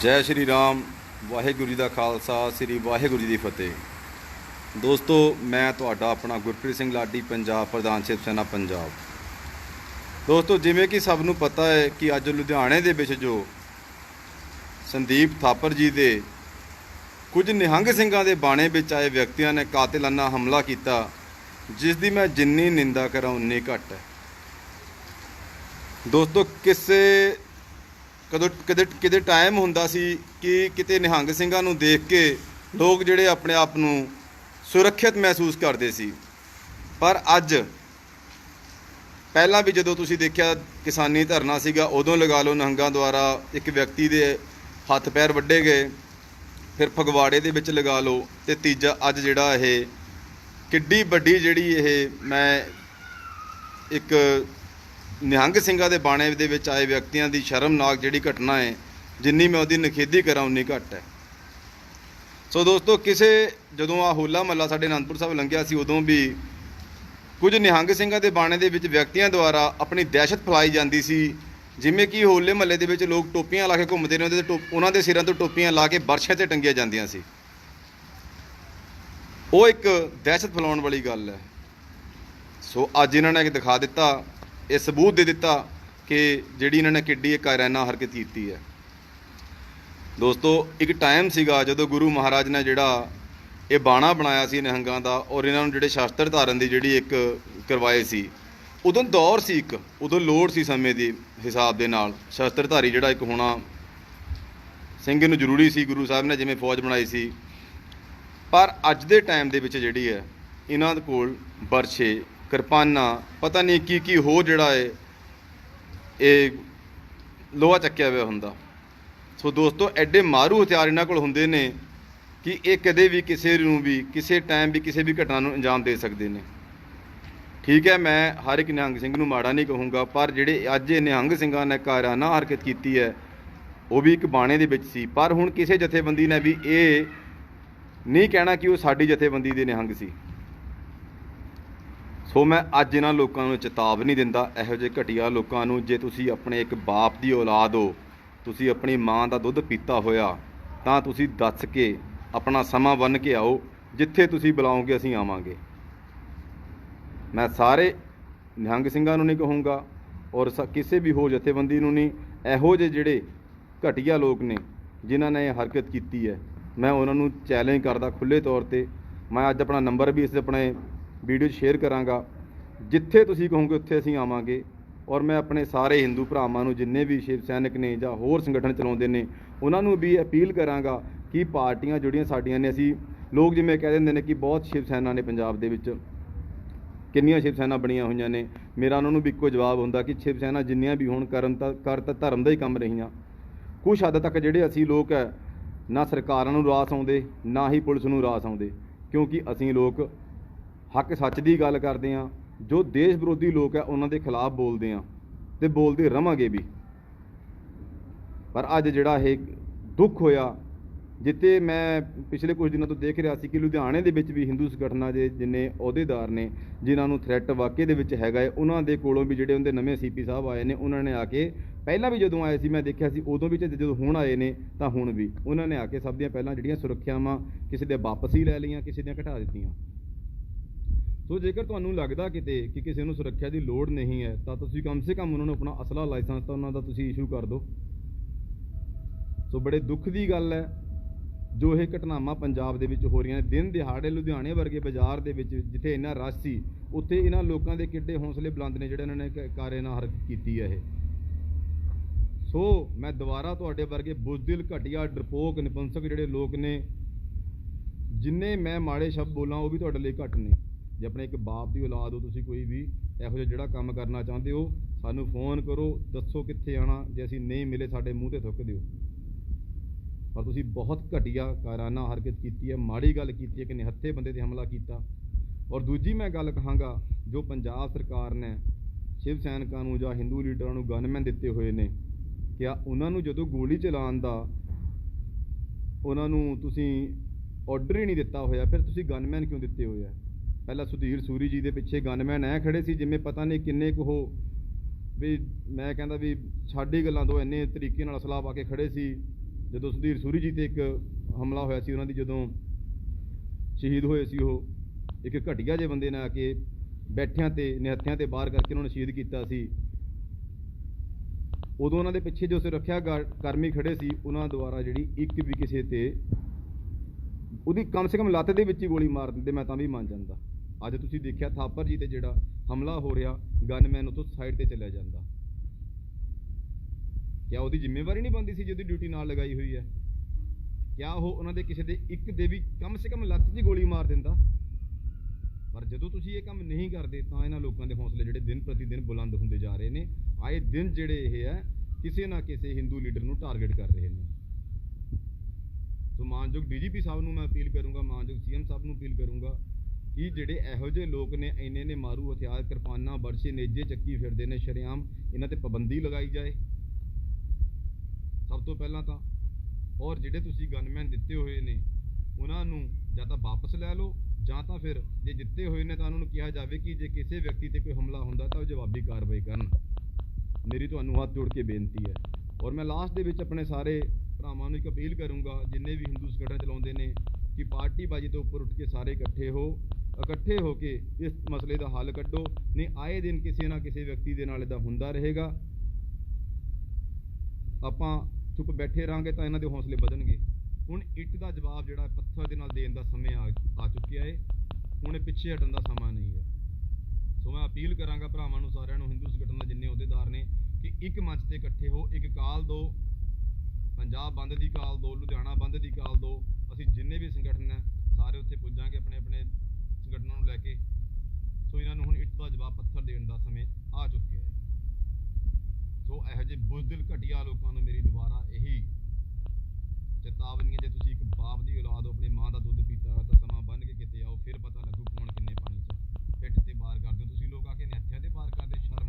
ਜੈ ਸ਼੍ਰੀ ਰਾਮ, ਵਾਹਿਗੁਰੂ ਜੀ ਦਾ ਖਾਲਸਾ, ਸ੍ਰੀ ਵਾਹਿਗੁਰੂ ਜੀ ਦੀ ਫਤਿਹ। ਦੋਸਤੋ, ਮੈਂ ਤੁਹਾਡਾ ਆਪਣਾ ਗੁਰਪ੍ਰੀਤ ਸਿੰਘ ਲਾਡੀ, ਪੰਜਾਬ ਪ੍ਰਧਾਨ ਸ਼ਿਵ ਸੈਨਾ, ਪੰਜਾਬ। ਦੋਸਤੋ, ਜਿਵੇਂ ਕਿ ਸਭ ਨੂੰ ਪਤਾ ਹੈ ਕਿ ਅੱਜ ਲੁਧਿਆਣੇ ਦੇ ਵਿੱਚ ਜੋ ਸੰਦੀਪ ਥਾਪਰ ਜੀ ਦੇ ਕੁਝ ਨਿਹੰਗ ਸਿੰਘਾਂ ਦੇ ਬਾਣੇ ਵਿੱਚ ਆਏ ਵਿਅਕਤੀਆਂ ਨੇ ਕਾਤਿਲਾਨਾ ਹਮਲਾ ਕੀਤਾ, ਜਿਸ ਦੀ ਮੈਂ ਜਿੰਨੀ ਨਿੰਦਾ ਕਰਾਂ, ਉਨੀ ਘੱਟ ਹੈ। ਦੋਸਤੋ, ਕਿਸੇ ਕਦੋਂ ਕਿਤੇ ਕਿਤੇ ਟਾਈਮ ਹੁੰਦਾ ਸੀ ਕਿ ਕਿਤੇ ਨਿਹੰਗ ਸਿੰਘਾਂ ਨੂੰ ਦੇਖ ਕੇ ਲੋਕ ਜਿਹੜੇ ਆਪਣੇ ਆਪ ਨੂੰ ਸੁਰੱਖਿਅਤ ਮਹਿਸੂਸ ਕਰਦੇ ਸੀ। ਪਰ ਅੱਜ ਪਹਿਲਾਂ ਵੀ ਜਦੋਂ ਤੁਸੀਂ ਦੇਖਿਆ ਕਿਸਾਨੀ ਧਰਨਾ ਸੀਗਾ, ਉਦੋਂ ਲਗਾ ਲਓ ਨਿਹੰਗਾਂ ਦੁਆਰਾ ਇੱਕ ਵਿਅਕਤੀ ਦੇ ਹੱਥ ਪੈਰ ਵੱਢੇ ਗਏ, ਫਿਰ ਫਗਵਾੜੇ ਦੇ ਵਿੱਚ ਲਗਾ ਲਓ ਤੇ ਤੀਜਾ ਅੱਜ ਜਿਹੜਾ ਇਹ ਕਿੱਡੀ ਵੱਡੀ ਜਿਹੜੀ ਇਹ ਮੈਂ ਇੱਕ ਨਿਹੰਗ ਸਿੰਘਾਂ ਦੇ ਬਾਣੇ ਦੇ ਵਿੱਚ ਆਏ ਵਿਅਕਤੀਆਂ ਦੀ ਸ਼ਰਮਨਾਕ ਜਿਹੜੀ ਘਟਨਾ ਹੈ, ਜਿੰਨੀ ਮੈਂ ਉਹਦੀ ਨਿਖੇਧੀ ਕਰਾਂ, ਉਨੀ ਘੱਟ ਹੈ। ਸੋ ਦੋਸਤੋ, ਕਿਸੇ ਜਦੋਂ ਆ ਹੋਲਾ ਮਹੱਲਾ ਸਾਡੇ ਅਨੰਦਪੁਰ ਸਾਹਿਬ ਲੰਘਿਆ ਸੀ, ਉਦੋਂ ਵੀ ਕੁਝ ਨਿਹੰਗ ਸਿੰਘਾਂ ਦੇ ਬਾਣੇ ਦੇ ਵਿੱਚ ਵਿਅਕਤੀਆਂ ਦੁਆਰਾ ਆਪਣੀ ਦਹਿਸ਼ਤ ਫੈਲਾਈ ਜਾਂਦੀ ਸੀ, ਜਿਵੇਂ ਕਿ ਹੋਲੇ ਮਹੱਲੇ ਦੇ ਵਿੱਚ ਲੋਕ ਟੋਪੀਆਂ ਲਾ ਕੇ ਘੁੰਮਦੇ ਨੇ, ਉਹਦੇ ਤੇ ਟੋ- ਉਹਨਾਂ ਦੇ ਸਿਰਾਂ ਤੋਂ ਟੋਪੀਆਂ ਲਾ ਕੇ ਬਰਛੇ ਤੇ ਟੰਗੀਆਂ ਜਾਂਦੀਆਂ ਸੀ। ਉਹ ਇੱਕ ਦਹਿਸ਼ਤ ਫੈਲਾਉਣ ਵਾਲੀ ਗੱਲ ਹੈ। ਸੋ ਅੱਜ ਇਹਨਾਂ ਨੇ ਦਿਖਾ ਦਿੱਤਾ ਇਹ ਸਬੂਤ ਦੇ ਦਿੱਤਾ ਕਿ ਜਿਹੜੀ ਇਹਨਾਂ ਨੇ ਕਿੱਡੀ ਇੱਕ ਕਾਇਰਾਨਾ ਹਰਕਤ ਕੀਤੀ ਹੈ। ਦੋਸਤੋ, ਇੱਕ ਟਾਈਮ ਸੀਗਾ ਜਦੋਂ ਗੁਰੂ ਮਹਾਰਾਜ ਨੇ ਜਿਹੜਾ ਇਹ ਬਾਣਾ ਬਣਾਇਆ ਸੀ ਨਿਹੰਗਾਂ ਦਾ ਔਰ ਇਹਨਾਂ ਨੂੰ ਜਿਹੜੇ ਸ਼ਾਸਤਰ ਧਾਰਨ ਦੀ ਜਿਹੜੀ ਇੱਕ ਕਰਵਾਏ ਸੀ, ਉਦੋਂ ਦੌਰ ਸੀ ਇੱਕ, ਉਦੋਂ ਲੋੜ ਸੀ ਸਮੇਂ ਦੀ ਹਿਸਾਬ ਦੇ ਨਾਲ। ਸ਼ਾਸਤਰਧਾਰੀ ਜਿਹੜਾ ਇੱਕ ਹੋਣਾ ਸਿੰਘ ਨੂੰ ਜ਼ਰੂਰੀ ਸੀ, ਗੁਰੂ ਸਾਹਿਬ ਨੇ ਜਿਵੇਂ ਫੌਜ ਬਣਾਈ ਸੀ। ਪਰ ਅੱਜ ਦੇ ਟਾਈਮ ਦੇ ਵਿੱਚ ਜਿਹੜੀ ਹੈ, ਇਹਨਾਂ ਦੇ ਕੋਲ ਬਰਛੇ ਕਿਰਪਾਨਾਂ, ਪਤਾ ਨਹੀਂ ਕੀ ਕੀ ਹੋ ਜਿਹੜਾ ਹੈ ਇਹ ਲੋਹਾ ਚੱਕਿਆ ਹੋਇਆ ਹੁੰਦਾ। ਸੋ ਦੋਸਤੋ, ਐਡੇ ਮਾਰੂ ਹਥਿਆਰ ਇਹਨਾਂ ਕੋਲ ਹੁੰਦੇ ਨੇ ਕਿ ਇਹ ਕਦੇ ਵੀ ਕਿਸੇ ਨੂੰ ਵੀ, ਕਿਸੇ ਟਾਈਮ ਵੀ, ਕਿਸੇ ਵੀ ਘਟਨਾ ਨੂੰ ਅੰਜਾਮ ਦੇ ਸਕਦੇ ਨੇ। ਠੀਕ ਹੈ, ਮੈਂ ਹਰ ਇੱਕ ਨਿਹੰਗ ਸਿੰਘ ਨੂੰ ਮਾੜਾ ਨਹੀਂ ਕਹੂੰਗਾ, ਪਰ ਜਿਹੜੇ ਅੱਜ ਇਹ ਨਿਹੰਗ ਸਿੰਘਾਂ ਨੇ ਕਾਰਾਨਾ ਹਰਕਤ ਕੀਤੀ ਹੈ, ਉਹ ਵੀ ਇੱਕ ਬਾਣੇ ਦੇ ਵਿੱਚ ਸੀ। ਪਰ ਹੁਣ ਕਿਸੇ ਜਥੇਬੰਦੀ ਨੇ ਵੀ ਇਹ ਨਹੀਂ ਕਹਿਣਾ ਕਿ ਉਹ ਸਾਡੀ ਜਥੇਬੰਦੀ ਦੇ ਨਿਹੰਗ ਸੀ। ਸੋ ਮੈਂ ਅੱਜ ਇਹਨਾਂ ਲੋਕਾਂ ਨੂੰ ਚੇਤਾਵਨੀ ਦਿੰਦਾ, ਇਹੋ ਜਿਹੇ ਘਟੀਆ ਲੋਕਾਂ ਨੂੰ ਜੇ ਤੁਸੀਂ ਆਪਣੇ ਇੱਕ ਬਾਪ ਦੀ ਔਲਾਦ ਹੋ, ਤੁਸੀਂ ਆਪਣੀ ਮਾਂ ਦਾ ਦੁੱਧ ਪੀਤਾ ਹੋਇਆ, ਤਾਂ ਤੁਸੀਂ ਦੱਸ ਕੇ ਆਪਣਾ ਸਮਾਂ ਬੰਨ ਕੇ ਆਓ, ਜਿੱਥੇ ਤੁਸੀਂ ਬੁਲਾਓਗੇ ਅਸੀਂ ਆਵਾਂਗੇ। ਮੈਂ ਸਾਰੇ ਨਿਹੰਗ ਸਿੰਘਾਂ ਨੂੰ ਨਹੀਂ ਕਹੂੰਗਾ ਔਰ ਸ- ਕਿਸੇ ਵੀ ਹੋ ਜਥੇਬੰਦੀ ਨੂੰ ਨਹੀਂ, ਇਹੋ ਜਿਹੇ ਜਿਹੜੇ ਘਟੀਆ ਲੋਕ ਨੇ, ਜਿਨ੍ਹਾਂ ਨੇ ਹਰਕਤ ਕੀਤੀ ਹੈ, ਮੈਂ ਉਹਨਾਂ ਨੂੰ ਚੈਲੰਜ ਕਰਦਾ ਖੁੱਲੇ ਤੌਰ ਤੇ। ਮੈਂ ਅੱਜ ਆਪਣਾ ਨੰਬਰ ਵੀ ਇਸ ਆਪਣੇ ਵੀਡੀਓ ਸ਼ੇਅਰ ਕਰਾਂਗਾ। ਜਿੱਥੇ ਤੁਸੀਂ ਕਹੋਗੇ ਉੱਥੇ ਅਸੀਂ ਆਵਾਂਗੇ। ਔਰ ਮੈਂ ਆਪਣੇ ਸਾਰੇ ਹਿੰਦੂ ਭਰਾਵਾਂ ਨੂੰ ਜਿੰਨੇ ਵੀ ਸ਼ਿਵ ਸੈਨਿਕ ਨੇ ਜਾਂ ਹੋਰ ਸੰਗਠਨ ਚਲਾਉਂਦੇ ਨੇ, ਉਹਨਾਂ ਨੂੰ ਵੀ ਅਪੀਲ ਕਰਾਂਗਾ ਕਿ ਪਾਰਟੀਆਂ ਜਿਹੜੀਆਂ ਸਾਡੀਆਂ ਨੇ, ਅਸੀਂ ਲੋਕ ਜਿਵੇਂ ਕਹਿ ਦਿੰਦੇ ਨੇ ਕਿ ਬਹੁਤ ਸ਼ਿਵ ਸੈਨਾ ਨੇ ਪੰਜਾਬ ਦੇ ਵਿੱਚ। ਕਿੰਨੀਆਂ ਸ਼ਿਵ ਸੈਨਾ ਬਣੀਆਂ ਹੋਈਆਂ ਨੇ। ਮੇਰਾ ਉਹਨਾਂ ਨੂੰ ਵੀ ਇੱਕੋ ਜਵਾਬ ਹੁੰਦਾ ਕਿ ਸ਼ਿਵ ਸੈਨਾ ਜਿੰਨੀਆਂ ਵੀ ਹੋਣ, ਕਰਨ ਤਾਂ ਕਰ ਤਾਂ ਧਰਮ ਦਾ ਹੀ ਕੰਮ ਰਹੀਆਂ। ਕੁਛ ਹੱਦ ਤੱਕ ਜਿਹੜੇ ਅਸੀਂ ਲੋਕ ਹੈ, ਨਾ ਸਰਕਾਰਾਂ ਨੂੰ ਰਾਸ ਆਉਂਦੇ, ਨਾ ਹੀ ਪੁਲਿਸ ਨੂੰ ਰਾਸ ਆਉਂਦੇ। ਕਿਉਂਕਿ ਅਸੀਂ ਲੋਕ ਹੱਕ ਸੱਚ ਦੀ ਗੱਲ ਕਰਦੇ ਹਾਂ, ਜੋ ਦੇਸ਼ ਵਿਰੋਧੀ ਲੋਕ ਹੈ, ਉਹਨਾਂ ਦੇ ਖਿਲਾਫ ਬੋਲਦੇ ਹਾਂ ਤੇ ਬੋਲਦੇ ਰਵਾਂਗੇ ਵੀ। ਪਰ ਅੱਜ ਜਿਹੜਾ ਇਹ ਦੁੱਖ ਹੋਇਆ ਜਿੱਤੇ ਮੈਂ ਪਿਛਲੇ ਕੁਝ ਦਿਨਾਂ ਤੋਂ ਦੇਖ ਰਿਹਾ ਸੀ ਕਿ ਲੁਧਿਆਣੇ ਦੇ ਵਿੱਚ ਵੀ ਹਿੰਦੂ ਸੰਗਠਨਾਂ ਦੇ ਜਿੰਨੇ ਅਹੁਦੇਦਾਰ ਨੇ, ਜਿਨ੍ਹਾਂ ਨੂੰ ਥ੍ਰੈਟ ਵਾਕਈ ਦੇ ਵਿੱਚ ਹੈਗਾ ਹੈ, ਉਹਨਾਂ ਦੇ ਕੋਲੋਂ ਵੀ ਜਿਹੜੇ ਉਹਦੇ ਨਵੇਂ ਸੀਪੀ ਸਾਹਿਬ ਆਏ ਨੇ, ਉਹਨਾਂ ਨੇ ਆ ਕੇ ਪਹਿਲਾਂ ਵੀ ਜਦੋਂ ਆਏ ਸੀ, ਮੈਂ ਦੇਖਿਆ ਸੀ ਉਦੋਂ ਵੀ ਤੇ ਜਦੋਂ ਹੁਣ ਆਏ ਨੇ, ਤਾਂ ਹੁਣ ਵੀ। ਉਹਨਾਂ ਨੇ ਆ ਕੇ ਸਭ ਦੀਆਂ ਪਹਿਲਾਂ ਜਿਹੜੀਆਂ ਸੁਰੱਖਿਆਵਾਂ ਕਿਸੇ ਦੇ ਵਾਪਸ ਹੀ ਲੈ ਲਈਆਂ, ਕਿਸੇ ਦੀਆਂ ਘਟਾ ਦਿੱਤੀਆਂ। ਸੋ ਜੇਕਰ ਤੁਹਾਨੂੰ ਲੱਗਦਾ ਕਿਤੇ ਕਿ ਕਿਸੇ ਨੂੰ ਸੁਰੱਖਿਆ ਦੀ ਲੋੜ ਨਹੀਂ ਹੈ, ਤਾਂ ਤੁਸੀਂ ਕਮ ਸੇ ਕਮ ਉਹਨਾਂ ਨੂੰ ਆਪਣਾ ਅਸਲਾ ਲਾਇਸੈਂਸ ਤਾਂ ਉਹਨਾਂ ਦਾ ਤੁਸੀਂ ਇਸ਼ੂ ਕਰ ਦਿਓ। ਸੋ ਬੜੇ ਦੁੱਖ ਦੀ ਗੱਲ ਹੈ, ਜੋ ਇਹ ਘਟਨਾਵਾਂ ਪੰਜਾਬ ਦੇ ਵਿੱਚ ਹੋ ਰਹੀਆਂ ਨੇ। ਦਿਨ ਦਿਹਾੜੇ ਲੁਧਿਆਣੇ ਵਰਗੇ ਬਾਜ਼ਾਰ ਦੇ ਵਿੱਚ ਜਿੱਥੇ ਇੰਨਾ ਰਸ਼ ਸੀ, ਉੱਥੇ ਇਹਨਾਂ ਲੋਕਾਂ ਦੇ ਕਿੱਡੇ ਹੌਸਲੇ ਬੁਲੰਦ ਨੇ ਜਿਹੜੇ ਇਹਨਾਂ ਨੇ ਕ- ਕਾਰੇ ਨਾਲ ਹਰਕਤ ਕੀਤੀ ਹੈ ਇਹ। ਸੋ ਮੈਂ ਦੁਬਾਰਾ ਤੁਹਾਡੇ ਵਰਗੇ ਬੁਜ਼ਦਿਲ ਘਟੀਆ, ਡਰਪੋਕ, ਨਿਪੰਸਕ ਜਿਹੜੇ ਲੋਕ ਨੇ, ਜਿੰਨੇ ਮੈਂ ਮਾੜੇ ਸ਼ਬਦ ਬੋਲਾਂ ਉਹ ਵੀ ਤੁਹਾਡੇ ਲਈ ਘੱਟ ਨੇ। ਜੇ ਆਪਣੇ ਇੱਕ ਬਾਪ ਦੀ ਔਲਾਦ ਹੋ, ਤੁਸੀਂ ਕੋਈ ਵੀ ਇਹੋ ਜਿਹਾ ਜਿਹੜਾ ਕੰਮ ਕਰਨਾ ਚਾਹੁੰਦੇ ਹੋ, ਸਾਨੂੰ ਫੋਨ ਕਰੋ, ਦੱਸੋ ਕਿੱਥੇ ਆਣਾ ਜੇ ਅਸੀਂ ਨਹੀਂ ਮਿਲੇ ਸਾਡੇ ਮੂੰਹ ਤੇ ਥੁੱਕ ਦਿਓ। ਪਰ ਤੁਸੀਂ ਬਹੁਤ ਘਟੀਆ ਕਾਰਾਨਾ ਹਰਕਤ ਕੀਤੀ ਹੈ, ਮਾੜੀ ਗੱਲ ਕੀਤੀ ਹੈ ਕਿ ਨਿਹੱਥੇ ਬੰਦੇ ਤੇ ਹਮਲਾ ਕੀਤਾ। ਔਰ ਦੂਜੀ ਮੈਂ ਗੱਲ ਕਹਾਂਗਾ, ਜੋ ਪੰਜਾਬ ਸਰਕਾਰ ਨੇ ਸ਼ਿਵ ਸੈਨਿਕਾਂ ਨੂੰ ਜਾਂ ਹਿੰਦੂ ਲੀਡਰਾਂ ਨੂੰ ਗਨਮੈਨ ਦਿੱਤੇ ਹੋਏ ਨੇ, ਕਿਆ ਉਹਨਾਂ ਨੂੰ ਜਦੋਂ ਗੋਲੀ ਚਲਾਉਣ ਦਾ ਉਹਨਾਂ ਨੂੰ ਤੁਸੀਂ ਆਰਡਰ ਹੀ ਨਹੀਂ ਦਿੱਤਾ ਹੋਇਆ, ਫਿਰ ਤੁਸੀਂ ਗਨਮੈਨ ਕਿਉਂ ਦਿੱਤੇ ਹੋਏ ਆ? ਪਹਿਲਾਂ ਸੁਧੀਰ ਸੂਰੀ ਜੀ ਦੇ ਪਿੱਛੇ ਗਨਮੈਨ ਐ ਖੜੇ ਸੀ, ਜਿਵੇਂ ਪਤਾ ਨਹੀਂ ਕਿੰਨੇ ਕੁ ਉਹ ਵੀ ਮੈਂ ਕਹਿੰਦਾ ਵੀ ਸਾਡੀ ਗੱਲਾਂ ਤੋਂ ਇੰਨੇ ਤਰੀਕੇ ਨਾਲ ਅਸਲਾ ਪਾ ਕੇ ਖੜੇ ਸੀ। ਜਦੋਂ ਸੁਧੀਰ ਸੂਰੀ ਜੀ ਤੇ ਇੱਕ ਹਮਲਾ ਹੋਇਆ ਸੀ, ਉਹਨਾਂ ਦੀ ਜਦੋਂ ਸ਼ਹੀਦ ਹੋਏ ਸੀ ਉਹ, ਇੱਕ ਘਟੀਆ ਜਿਹੇ ਬੰਦੇ ਨੇ ਆ ਕੇ ਬੈਠਿਆਂ ਤੇ, ਨਿਹੱਥਿਆਂ ਤੇ ਬਾਹਰ ਕਰਕੇ ਉਹਨਾਂ ਨੂੰ ਸ਼ਹੀਦ ਕੀਤਾ ਸੀ। ਉਦੋਂ ਉਹਨਾਂ ਦੇ ਪਿੱਛੇ ਜੋ ਸੁਰੱਖਿਆ ਗਾਰਡ ਕਰਮੀ ਖੜੇ ਸੀ, ਉਹਨਾਂ ਦੁਆਰਾ ਜਿਹੜੀ ਇੱਕ ਵੀ ਕਿਸੇ ਤੇ ਉਹਦੀ ਕਮ ਸੇ ਕਮ ਲੱਤ ਦੇ ਵਿੱਚ ਹੀ ਗੋਲੀ ਮਾਰ ਦਿੰਦੇ, ਮੈਂ ਤਾਂ ਵੀ ਮੰਨ ਜਾਂਦਾ। ਅੱਜ ਤੁਸੀਂ ਦੇਖਿਆ ਥਾਪਰ ਜੀ ਤੇ ਜਿਹੜਾ ਹਮਲਾ ਹੋ ਰਿਹਾ ਗਨਮੈਨ ਉਤੋਂ ਸਾਈਡ ਤੇ ਚਲਿਆ ਜਾਂਦਾ। ਕਿਆ ਉਹਦੀ ਜ਼ਿੰਮੇਵਾਰੀ ਨਹੀਂ ਬੰਦੀ ਸੀ ਜਿਹਦੀ ਡਿਊਟੀ ਨਾਲ ਲਗਾਈ ਹੋਈ ਹੈ? ਕਿਆ ਉਹ ਉਹਨਾਂ ਦੇ ਕਿਸੇ ਦੇ ਇੱਕ ਦੇ ਵੀ ਕਮ ਸੇ ਕਮ ਲੱਤ 'ਚ ਹੀ ਗੋਲੀ ਮਾਰ ਦਿੰਦਾ? ਪਰ ਜਦੋਂ ਤੁਸੀਂ ਇਹ ਕੰਮ ਨਹੀਂ ਕਰਦੇ, ਤਾਂ ਇਹਨਾਂ ਲੋਕਾਂ ਦੇ ਹੌਸਲੇ ਜਿਹੜੇ ਦਿਨ ਪ੍ਰਤੀ ਦਿਨ ਬੁਲੰਦ ਹੁੰਦੇ ਜਾ ਰਹੇ ਨੇ। ਆਏ ਦਿਨ ਜਿਹੜੇ ਇਹ ਹੈ, ਕਿਸੇ ਨਾ ਕਿਸੇ ਹਿੰਦੂ ਲੀਡਰ ਨੂੰ ਟਾਰਗੇਟ ਕਰ ਰਹੇ ਨੇ। ਸੋ ਮਾਨਯੋਗ ਡੀਜੀਪੀ ਸਾਹਿਬ ਨੂੰ ਮੈਂ ਅਪੀਲ ਕਰੂੰਗਾ, ਮਾਨਯੋਗ ਸੀਐਮ ਸਾਹਿਬ ਨੂੰ ਅਪੀਲ ਕਰੂੰਗਾ ਕਿ ਜਿਹੜੇ ਇਹੋ ਜਿਹੇ ਲੋਕ ਨੇ, ਇੰਨੇ ਨੇ ਮਾਰੂ ਹਥਿਆਰ, ਕਿਰਪਾਨਾਂ ਬਰਛੇ ਨੇਜੇ ਚੱਕੀ ਫਿਰਦੇ ਨੇ, ਸ਼ਰੇਆਮ ਇਹਨਾਂ ਤੇ ਪਾਬੰਦੀ ਲਗਾਈ ਜਾਏ। ਸਭ ਤੋਂ ਪਹਿਲਾਂ ਤਾਂ, ਔਰ ਜਿਹੜੇ ਤੁਸੀਂ ਗਨਮੈਨ ਦਿੱਤੇ ਹੋਏ ਨੇ, ਉਹਨਾਂ ਨੂੰ ਜਾਂ ਤਾਂ ਵਾਪਸ ਲੈ ਲਓ, ਜਾਂ ਤਾਂ ਫਿਰ ਜੇ ਦਿੱਤੇ ਹੋਏ ਨੇ ਤਾਂ ਉਹਨਾਂ ਨੂੰ ਕਿਹਾ ਜਾਵੇ ਕਿ ਜੇ ਕਿਸੇ ਵਿਅਕਤੀ ਤੇ ਕੋਈ ਹਮਲਾ ਹੁੰਦਾ ਤਾਂ ਉਹ ਜਵਾਬੀ ਕਾਰਵਾਈ ਕਰਨ। ਮੇਰੀ ਤੁਹਾਨੂੰ ਹੱਥ ਜੋੜ ਕੇ ਬੇਨਤੀ ਹੈ। ਔਰ ਮੈਂ ਲਾਸਟ ਦੇ ਵਿੱਚ ਆਪਣੇ ਸਾਰੇ ਭਰਾਵਾਂ ਨੂੰ ਇੱਕ ਅਪੀਲ ਕਰੂੰਗਾ, ਜਿੰਨੇ ਵੀ ਹਿੰਦੂ ਸੰਗਠਨ ਚਲਾਉਂਦੇ ਨੇ, ਕਿ ਪਾਰਟੀ ਬਾਜੀ ਤੋਂ ਉੱਪਰ ਉੱਠ ਕੇ ਸਾਰੇ ਇਕੱਠੇ ਹੋ ਇਕੱਠੇ ਹੋ ਕੇ ਇਸ ਮਸਲੇ ਦਾ ਹੱਲ ਕੱਢੋ। ਨਹੀਂ, ਆਏ ਦਿਨ ਕਿਸੇ ਨਾ ਕਿਸੇ ਵਿਅਕਤੀ ਦੇ ਨਾਲ ਇਹਦਾ ਹੁੰਦਾ ਰਹੇਗਾ। ਆਪਾਂ ਚੁੱਪ ਬੈਠੇ ਰਹਾਂਗੇ ਤਾਂ ਇਹਨਾਂ ਦੇ ਹੌਸਲੇ ਵਧਣਗੇ। ਹੁਣ ਇੱਟ ਦਾ ਜਵਾਬ ਜਿਹੜਾ ਪੱਥਰ ਦੇ ਨਾਲ ਦੇਣ ਦਾ ਸਮੇਂ ਆ ਆ ਚੁੱਕਿਆ ਏ। ਹੁਣ ਇਹ ਪਿੱਛੇ ਹਟਣ ਦਾ ਸਮਾਂ ਨਹੀਂ ਹੈ। ਸੋ ਮੈਂ ਅਪੀਲ ਕਰਾਂਗਾ ਭਰਾਵਾਂ ਨੂੰ, ਸਾਰਿਆਂ ਨੂੰ, ਹਿੰਦੂ ਸੰਗਠਨ ਦੇ ਜਿੰਨੇ ਅਹੁਦੇਦਾਰ ਨੇ, ਕਿ ਇੱਕ ਮੰਚ ਤੇ ਇਕੱਠੇ ਹੋ, ਇੱਕ ਕਾਲ ਦੋ। ਪੰਜਾਬ ਬੰਦ ਦੀ ਕਾਲ ਦੋ, ਲੁਧਿਆਣਾ ਬੰਦ ਦੀ ਕਾਲ ਦੋ। ਅਸੀਂ ਜਿੰਨੇ ਵੀ ਸੰਗਠਨ ਹੈ ਸਾਰੇ ਉੱਥੇ ਪੁੱਜਾਂਗੇ ਆਪਣੇ ਆਪਣੇ ਘਟਨਾ ਨੂੰ ਲੈ ਕੇ। ਸੋ ਇਹਨਾਂ ਨੂੰ ਹੁਣ ਇੱਟ ਦਾ ਜਵਾਬ ਪੱਥਰ ਦੇਣ ਦਾ ਸਮੇਂ ਆ ਚੁੱਕਿਆ ਹੈ। ਸੋ ਇਹੋ ਜਿਹੇ ਬੁਜ਼ਦਿਲ ਘਟਿਆ ਲੋਕਾਂ ਨੂੰ ਮੇਰੀ ਦੁਬਾਰਾ ਇਹੀ ਚੇਤਾਵਨੀ ਹੈ ਜੇ ਤੁਸੀਂ ਇੱਕ ਬਾਪ ਦੀ ਔਲਾਦ ਹੋ, ਆਪਣੀ ਮਾਂ ਦਾ ਦੁੱਧ ਪੀਤਾ ਹੋਇਆ ਤਾਂ ਸਮਾਂ ਬੰਨ ਕੇ ਕਿਤੇ ਆਓ, ਫਿਰ ਪਤਾ ਲੱਗੂ ਕੌਣ ਕਿੰਨੇ ਪਾਣੀ 'ਚ ਪਿੱਠ ਤੇ ਬਾਹਰ ਕਰਦੇ ਤੁਸੀਂ ਲੋਕ ਆ ਕੇ ਨੱਥਿਆਂ ਤੇ ਬਾਹਰ ਕਰਦੇ, ਸ਼ਰਮ